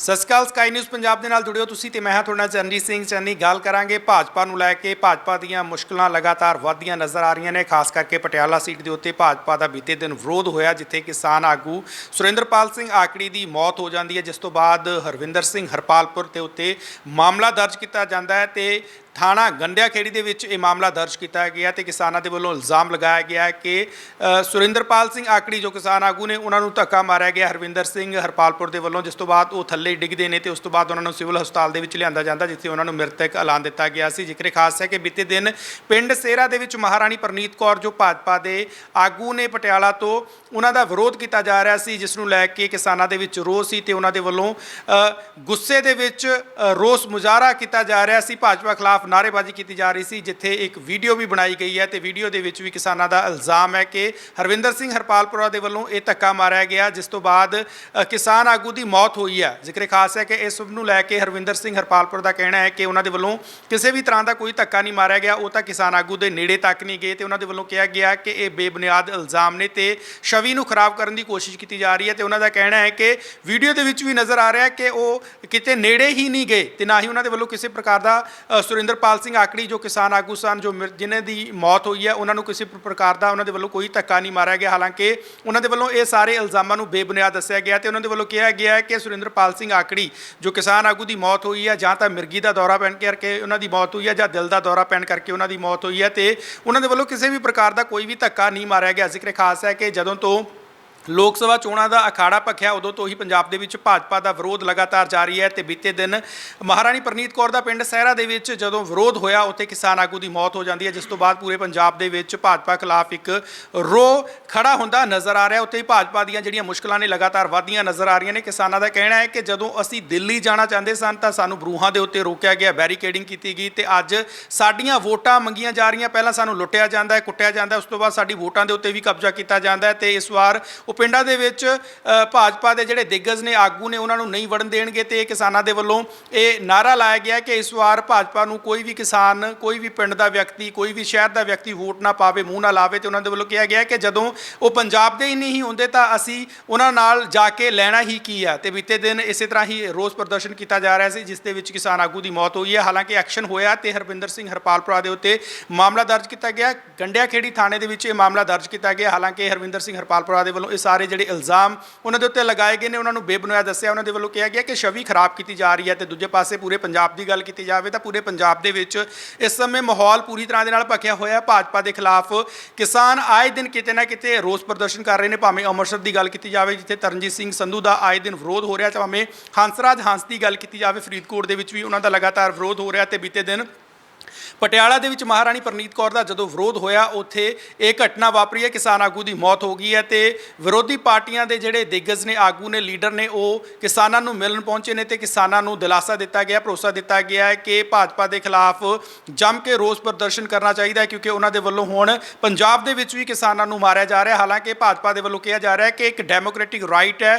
ਸਤਿ ਸ਼੍ਰੀ ਅਕਾਲ, ਸਕਾਈ ਨਿਊਜ਼ ਪੰਜਾਬ ਦੇ ਨਾਲ ਜੁੜਿਓ ਤੁਸੀਂ ਤੇ ਮੈਂ ਹਾਂ ਤੁਹਾਡਾ ਚਰਨਜੀਤ ਸਿੰਘ ਚੰਨੀ ਗੱਲ ਕਰਾਂਗੇ ਭਾਜਪਾ ਨੂੰ ਲੈ ਕੇ। ਭਾਜਪਾ ਦੀਆਂ ਮੁਸ਼ਕਲਾਂ ਲਗਾਤਾਰ ਵੱਧਦੀਆਂ ਨਜ਼ਰ ਆ ਰਹੀਆਂ ਨੇ, ਖਾਸ ਕਰਕੇ ਪਟਿਆਲਾ ਸੀਟ ਦੇ ਉੱਤੇ ਭਾਜਪਾ ਦਾ ਬੀਤੇ ਦਿਨ ਵਿਰੋਧ ਹੋਇਆ, ਜਿੱਥੇ ਕਿਸਾਨ ਆਗੂ ਸੁਰਿੰਦਰਪਾਲ ਸਿੰਘ ਆਕੜੀ ਦੀ ਮੌਤ ਹੋ ਜਾਂਦੀ ਹੈ, ਜਿਸ ਤੋਂ ਬਾਅਦ ਹਰਵਿੰਦਰ ਸਿੰਘ ਹਰਪਾਲਪੁਰ ਦੇ ਉੱਤੇ ਮਾਮਲਾ ਦਰਜ ਕੀਤਾ ਜਾਂਦਾ ਹੈ ਤੇ ਥਾਣਾ ਗੰਡਿਆ ਖੇੜੀ ਦੇ ਵਿੱਚ ਇਹ ਮਾਮਲਾ ਦਰਜ ਕੀਤਾ ਗਿਆ ਤੇ ਕਿਸਾਨਾਂ ਦੇ ਵੱਲੋਂ ਇਲਜ਼ਾਮ ਲਗਾਇਆ ਗਿਆ ਕਿ ਸੁਰਿੰਦਰਪਾਲ ਸਿੰਘ ਆਕੜੀ ਜੋ ਕਿਸਾਨ ਆਗੂ ਨੇ, ਉਹਨਾਂ ਨੂੰ ਧੱਕਾ ਮਾਰਿਆ ਗਿਆ। ਹਰਵਿੰਦਰ ਸਿੰਘ ਹਰਪਾਲਪੁਰ ਦੇ ਵੱਲੋਂ ਜਿਸ ਤੋਂ ਬਾਅਦ ਉਹ ਥੱਲੇ ਡਿੱਗਦੇ ਨੇ ਤੇ ਉਸ ਤੋਂ ਬਾਅਦ ਉਹਨਾਂ ਨੂੰ ਸਿਵਲ ਹਸਪਤਾਲ ਦੇ ਵਿੱਚ ਲਿਆਂਦਾ ਜਾਂਦਾ, ਜਿੱਥੇ ਉਹਨਾਂ ਨੂੰ ਮ੍ਰਿਤਕ ਐਲਾਨ ਦਿੱਤਾ ਗਿਆ ਸੀ। ਜ਼ਿਕਰ ਖਾਸ ਹੈ ਕਿ ਬੀਤੇ ਦਿਨ ਪਿੰਡ ਸੇਰਾ ਦੇ ਵਿੱਚ ਮਹਾਰਾਣੀ ਪ੍ਰਨੀਤ ਕੌਰ ਜੋ ਭਾਜਪਾ ਦੇ ਆਗੂ ਨੇ ਪਟਿਆਲਾ ਤੋਂ ਉਹਨਾਂ ਦਾ ਵਿਰੋਧ ਕੀਤਾ ਜਾ ਰਿਹਾ ਸੀ, ਜਿਸ ਨੂੰ ਲੈ ਕੇ ਕਿਸਾਨਾਂ ਦੇ ਵਿੱਚ ਰੋਸ ਸੀ ਤੇ ਉਹਨਾਂ ਦੇ ਵੱਲੋਂ ਗੁੱਸੇ ਦੇ ਵਿੱਚ ਰੋਸ ਮੁਜ਼ਾਹਰਾ ਕੀਤਾ ਜਾ ਰਿਹਾ ਸੀ। ਭਾਜਪਾ ਖਿਲਾਫ ਨਾਅਰੇਬਾਜ਼ੀ ਕੀਤੀ ਜਾ ਰਹੀ ਸੀ, ਜਿੱਥੇ ਇੱਕ ਵੀਡੀਓ ਵੀ ਬਣਾਈ ਗਈ ਹੈ ਤੇ ਵੀਡੀਓ ਦੇ ਵਿੱਚ ਵੀ ਕਿਸਾਨਾਂ ਦਾ ਇਲਜ਼ਾਮ ਹੈ ਕਿ ਹਰਵਿੰਦਰ ਸਿੰਘ ਹਰਪਾਲਪੁਰਾ ਦੇ ਵੱਲੋਂ ਇਹ ਧੱਕਾ ਮਾਰਿਆ ਗਿਆ, ਜਿਸ ਤੋਂ ਬਾਅਦ ਕਿਸਾਨ ਆਗੂ ਦੀ ਮੌਤ ਹੋਈ ਹੈ। ਜ਼ਿਕਰ ਖਾਸ ਹੈ ਕਿ ਇਸ ਸਭ ਨੂੰ ਲੈ ਕੇ ਹਰਵਿੰਦਰ ਸਿੰਘ ਹਰਪਾਲਪੁਰ ਦਾ ਕਹਿਣਾ ਹੈ ਕਿ ਉਹਨਾਂ ਦੇ ਵੱਲੋਂ ਕਿਸੇ ਵੀ ਤਰ੍ਹਾਂ ਦਾ ਕੋਈ ਧੱਕਾ ਨਹੀਂ ਮਾਰਿਆ ਗਿਆ, ਉਹ ਤਾਂ ਕਿਸਾਨ ਆਗੂ ਦੇ ਨੇੜੇ ਤੱਕ ਨਹੀਂ ਗਏ ਤੇ ਉਹਨਾਂ ਦੇ ਵੱਲੋਂ ਕਿਹਾ ਗਿਆ ਕਿ ਇਹ ਬੇਬੁਨਿਆਦ ਇਲਜ਼ਾਮ ਨੇ ਤੇ ਛਵੀ ਨੂੰ ਖਰਾਬ ਕਰਨ ਦੀ ਕੋਸ਼ਿਸ਼ ਕੀਤੀ ਜਾ ਰਹੀ ਹੈ ਤੇ ਉਹਨਾਂ ਦਾ ਕਹਿਣਾ ਹੈ ਕਿ ਵੀਡੀਓ ਦੇ ਵਿੱਚ ਵੀ ਨਜ਼ਰ ਆ ਰਿਹਾ ਕਿ ਉਹ ਕਿਤੇ ਨੇੜੇ ਹੀ ਨਹੀਂ ਗਏ ਤੇ ਨਾ ਹੀ ਉਹਨਾਂ ਦੇ ਵੱਲੋਂ ਕਿਸੇ ਪ੍ਰਕਾਰ ਦਾ ਸੁਰਿੰਦਰ ਸੁਰਿੰਦਰਪਾਲ ਸਿੰਘ ਆਕੜੀ ਜੋ ਕਿਸਾਨ ਆਗੂ ਸਨ, ਜੋ ਮਿਰ- ਜਿਨ੍ਹਾਂ ਦੀ ਮੌਤ ਹੋਈ ਹੈ, ਉਹਨਾਂ ਨੂੰ ਕਿਸੇ ਪ੍ਰਕਾਰ ਦਾ ਉਹਨਾਂ ਦੇ ਵੱਲੋਂ ਕੋਈ ਧੱਕਾ ਨਹੀਂ ਮਾਰਿਆ ਗਿਆ। ਹਾਲਾਂਕਿ ਉਹਨਾਂ ਦੇ ਵੱਲੋਂ ਇਹ ਸਾਰੇ ਇਲਜ਼ਾਮਾਂ ਨੂੰ ਬੇਬੁਨਿਆਦ ਦੱਸਿਆ ਗਿਆ ਤੇ ਉਹਨਾਂ ਦੇ ਵੱਲੋਂ ਕਿਹਾ ਗਿਆ ਹੈ ਕਿ ਸੁਰਿੰਦਰਪਾਲ ਸਿੰਘ ਆਕੜੀ ਜੋ ਕਿਸਾਨ ਆਗੂ ਦੀ ਮੌਤ ਹੋਈ ਹੈ, ਜਾਂ ਤਾਂ ਮਿਰਗੀ ਦਾ ਦੌਰਾ ਪੈਣ ਕਰਕੇ ਉਹਨਾਂ ਦੀ ਮੌਤ ਹੋਈ ਹੈ, ਜਾਂ ਦਿਲ ਦਾ ਦੌਰਾ ਪੈਣ ਕਰਕੇ ਉਹਨਾਂ ਦੀ ਮੌਤ ਹੋਈ ਹੈ ਤੇ ਉਹਨਾਂ ਦੇ ਵੱਲੋਂ ਕਿਸੇ ਵੀ ਪ੍ਰਕਾਰ ਦਾ ਕੋਈ ਵੀ ਧੱਕਾ ਨਹੀਂ ਮਾਰਿਆ ਗਿਆ। ਜ਼ਿਕਰ ਖਾਸ ਹੈ ਕਿ ਜਦੋਂ ਤੋਂ ਲੋਕ ਸਭਾ ਚੋਣਾਂ ਦਾ ਅਖਾੜਾ ਭਖਿਆ ਉਦੋਂ ਤੋਂ ਹੀ ਪੰਜਾਬ ਦੇ ਵਿੱਚ ਭਾਜਪਾ ਦਾ ਵਿਰੋਧ ਲਗਾਤਾਰ ਜਾਰੀ ਹੈ ਤੇ ਬੀਤੇ ਦਿਨ ਮਹਾਰਾਣੀ ਪ੍ਰਨੀਤ ਕੌਰ ਦਾ ਪਿੰਡ ਸਹਿਰਾ ਦੇ ਵਿੱਚ ਜਦੋਂ ਵਿਰੋਧ ਹੋਇਆ, ਉੱਥੇ ਕਿਸਾਨ ਆਗੂ ਦੀ ਮੌਤ ਹੋ ਜਾਂਦੀ ਹੈ, ਜਿਸ ਤੋਂ ਬਾਅਦ ਪੂਰੇ ਪੰਜਾਬ ਦੇ ਵਿੱਚ ਭਾਜਪਾ ਖਿਲਾਫ ਇੱਕ ਰੋ ਖੜਾ ਹੁੰਦਾ ਨਜ਼ਰ ਆ ਰਿਹਾ। ਉੱਥੇ ਹੀ ਭਾਜਪਾ ਦੀਆਂ ਜਿਹੜੀਆਂ ਮੁਸ਼ਕਲਾਂ ਨੇ ਲਗਾਤਾਰ ਵਧਦੀਆਂ ਨਜ਼ਰ ਆ ਰਹੀਆਂ ਨੇ। ਕਿਸਾਨਾਂ ਦਾ ਕਹਿਣਾ ਹੈ ਕਿ ਜਦੋਂ ਅਸੀਂ ਦਿੱਲੀ ਜਾਣਾ ਚਾਹੁੰਦੇ ਸਨ, ਤਾਂ ਸਾਨੂੰ ਬਰੂਹਾਂ ਦੇ ਉੱਤੇ ਰੋਕਿਆ ਗਿਆ, ਬੈਰੀਕੇਡਿੰਗ ਕੀਤੀ ਗਈ ਤੇ ਅੱਜ ਸਾਡੀਆਂ ਵੋਟਾਂ ਮੰਗੀਆਂ ਜਾ ਰਹੀਆਂ। ਪਹਿਲਾਂ ਸਾਨੂੰ ਲੁੱਟਿਆ ਜਾਂਦਾ ਹੈ, ਕੁੱਟਿਆ ਜਾਂਦਾ ਉਸ ਤੋਂ ਬਾਅਦ ਸਾਡੀ ਵੋਟਾਂ ਦੇ ਉੱਤੇ ਵੀ ਕਬਜ਼ਾ ਕੀਤਾ ਜਾਂਦਾ ਹੈ ਤੇ ਇਸ ਵਾਰ ਉਹ ਪਿੰਡਾਂ ਦੇ ਵਿੱਚ ਭਾਜਪਾ ਦੇ ਜਿਹੜੇ ਦਿੱਗਜ ਨੇ, ਆਗੂ ਨੇ, ਉਹਨਾਂ ਨੂੰ ਨਹੀਂ ਵੜਨ ਦੇਣਗੇ ਤੇ ਕਿਸਾਨਾਂ ਦੇ ਵੱਲੋਂ ਇਹ ਨਾਰਾ ਲਾਇਆ ਗਿਆ ਕਿ ਇਸ ਵਾਰ ਭਾਜਪਾ ਨੂੰ ਕੋਈ ਵੀ ਕਿਸਾਨ, ਕੋਈ ਵੀ ਪਿੰਡ ਦਾ ਵਿਅਕਤੀ, ਕੋਈ ਵੀ ਸ਼ਹਿਰ ਦਾ ਵਿਅਕਤੀ ਵੋਟ ਨਾ ਪਾਵੇ, ਮੂੰਹ ਨਾ ਲਾਵੇ ਤੇ ਉਹਨਾਂ ਦੇ ਵੱਲੋਂ ਕਿਹਾ ਗਿਆ ਕਿ ਜਦੋਂ ਉਹ ਪੰਜਾਬ ਦੇ ਹੀ ਨਹੀਂ ਹੁੰਦੇ ਤਾਂ ਅਸੀਂ ਉਹਨਾਂ ਨਾਲ ਜਾ ਕੇ ਲੈਣਾ ਹੀ ਕੀ ਆ। ਤੇ ਬੀਤੇ ਦਿਨ ਇਸੇ ਤਰ੍ਹਾਂ ਹੀ ਰੋਸ ਪ੍ਰਦਰਸ਼ਨ ਕੀਤਾ ਜਾ ਰਿਹਾ ਸੀ, ਜਿਸ ਦੇ ਵਿੱਚ ਕਿਸਾਨ ਆਗੂ ਦੀ ਮੌਤ ਹੋਈ ਹੈ। ਹਾਲਾਂਕਿ ਐਕਸ਼ਨ ਹੋਇਆ ਤੇ ਹਰਵਿੰਦਰ ਸਿੰਘ ਹਰਪਾਲਪੁਰਾ ਦੇ ਉੱਤੇ ਮਾਮਲਾ ਦਰਜ ਕੀਤਾ ਗਿਆ। ਗੰਡਿਆ ਖੇੜੀ ਥਾਣੇ ਦੇ ਵਿੱਚ ਇਹ ਮਾਮਲਾ ਦਰਜ ਕੀਤਾ ਗਿਆ। ਹਾਲਾਂਕਿ ਹਰਵਿੰਦਰ ਸਿੰਘ ਹਰਪਾਲਪੁਰਾ ਦੇ ਵੱਲੋਂ ਇਹ ਸਾਰੇ ਜਿਹੜੇ ਇਲਜ਼ਾਮ ਉਹਨਾਂ ਦੇ ਉੱਤੇ ਲਗਾਏ ਗਏ ਨੇ, ਉਹਨਾਂ ਨੂੰ ਬੇਬੁਨਿਆਦ ਦੱਸਿਆ, ਉਹਨਾਂ ਦੇ ਵੱਲੋਂ ਕਿਹਾ ਗਿਆ ਕਿ ਛਵੀ ਖਰਾਬ ਕੀਤੀ ਜਾ ਰਹੀ ਹੈ ਤੇ ਦੂਜੇ ਪਾਸੇ ਪੂਰੇ ਪੰਜਾਬ ਦੀ ਗੱਲ ਕੀਤੀ ਜਾਵੇ ਤਾਂ ਪੂਰੇ ਪੰਜਾਬ ਦੇ ਵਿੱਚ ਇਸ ਸਮੇਂ ਮਾਹੌਲ ਪੂਰੀ ਤਰ੍ਹਾਂ ਦੇ ਨਾਲ ਭਖਿਆ ਹੋਇਆ ਭਾਜਪਾ ਦੇ ਖਿਲਾਫ ਕਿਸਾਨ ਆਏ ਦਿਨ ਕਿਤੇ ਨਾ ਕਿਤੇ ਰੋਸ ਪ੍ਰਦਰਸ਼ਨ ਕਰ ਰਹੇ ਨੇ, ਭਾਵੇਂ ਅੰਮ੍ਰਿਤਸਰ ਦੀ ਗੱਲ ਕੀਤੀ ਜਾਵੇ, ਜਿੱਥੇ ਤਰਨਜੀਤ ਸਿੰਘ ਸੰਧੂ ਦਾ ਆਏ ਦਿਨ ਵਿਰੋਧ ਹੋ ਰਿਹਾ, ਭਾਵੇਂ ਹੰਸਰਾਜ ਹੰਸ ਦੀ ਗੱਲ ਕੀਤੀ ਜਾਵੇ, ਫਰੀਦਕੋਟ ਦੇ ਵਿੱਚ ਵੀ ਉਹਨਾਂ ਦਾ ਲਗਾਤਾਰ ਵਿਰੋਧ ਹੋ ਰਿਹਾ ਤੇ ਬੀਤੇ ਦਿਨ ਪਟਿਆਲਾ ਦੇ ਵਿੱਚ ਮਹਾਰਾਣੀ ਪ੍ਰਨੀਤ ਕੌਰ ਦਾ ਜਦੋਂ ਵਿਰੋਧ ਹੋਇਆ, ਉੱਥੇ ਇਹ ਘਟਨਾ ਵਾਪਰੀ ਹੈ, ਕਿਸਾਨ ਆਗੂ ਦੀ ਮੌਤ ਹੋ ਗਈ ਹੈ ਤੇ ਵਿਰੋਧੀ ਪਾਰਟੀਆਂ ਦੇ ਜਿਹੜੇ ਦਿੱਗਜ ਨੇ, ਆਗੂ ਨੇ, ਲੀਡਰ ਨੇ, ਉਹ ਕਿਸਾਨਾਂ ਨੂੰ ਮਿਲਣ ਪਹੁੰਚੇ ਨੇ ਤੇ ਕਿਸਾਨਾਂ ਨੂੰ ਦਿਲਾਸਾ ਦਿੱਤਾ ਗਿਆ, ਭਰੋਸਾ ਦਿੱਤਾ ਗਿਆ ਹੈ ਕਿ ਭਾਜਪਾ ਦੇ ਖਿਲਾਫ ਜੰਮ ਕੇ ਰੋਸ ਪ੍ਰਦਰਸ਼ਨ ਕਰਨਾ ਚਾਹੀਦਾ ਹੈ ਕਿਉਂਕਿ ਉਹਨਾਂ ਦੇ ਵੱਲੋਂ ਹੁਣ ਪੰਜਾਬ ਦੇ ਵਿੱਚ ਵੀ ਕਿਸਾਨਾਂ ਨੂੰ ਮਾਰਿਆ ਜਾ ਰਿਹਾ ਹਾਲਾਂਕਿ ਭਾਜਪਾ ਦੇ ਵੱਲੋਂ ਕਿਹਾ ਜਾ ਰਿਹਾ ਹੈ ਕਿ ਇੱਕ ਡੈਮੋਕ੍ਰੈਟਿਕ ਰਾਈਟ ਹੈ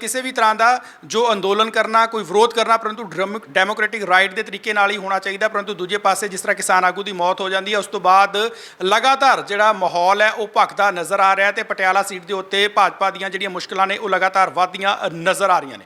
ਕਿਸੇ ਵੀ ਤਰ੍ਹਾਂ ਦਾ ਜੋ ਅੰਦੋਲਨ ਕਰਨਾ, ਕੋਈ ਵਿਰੋਧ ਕਰਨਾ, ਪਰੰਤੂ ਡੈਮੋਕ੍ਰੈਟਿਕ ਰਾਈਟ ਦੇ ਤਰੀਕੇ ਨਾਲ ਹੀ ਹੋਣਾ ਚਾਹੀਦਾ ਪਰੰਤੂ ਦੂਜੇ ਪਾਸੇ ਜਿਸ ਤਰ੍ਹਾਂ ਕਿਸਾਨ ਆਗੂ ਦੀ ਮੌਤ ਹੋ ਜਾਂਦੀ ਹੈ, ਉਸ ਤੋਂ ਬਾਅਦ ਲਗਾਤਾਰ ਜਿਹੜਾ ਮਾਹੌਲ ਹੈ, ਉਹ ਭਖਦਾ ਨਜ਼ਰ ਆ ਰਿਹਾ ਤੇ ਪਟਿਆਲਾ ਸੀਟ ਦੇ ਉੱਤੇ ਭਾਜਪਾ ਦੀਆਂ ਜਿਹੜੀਆਂ ਮੁਸ਼ਕਲਾਂ ਨੇ, ਉਹ ਲਗਾਤਾਰ ਵਧਦੀਆਂ ਨਜ਼ਰ ਆ ਰਹੀਆਂ ਨੇ।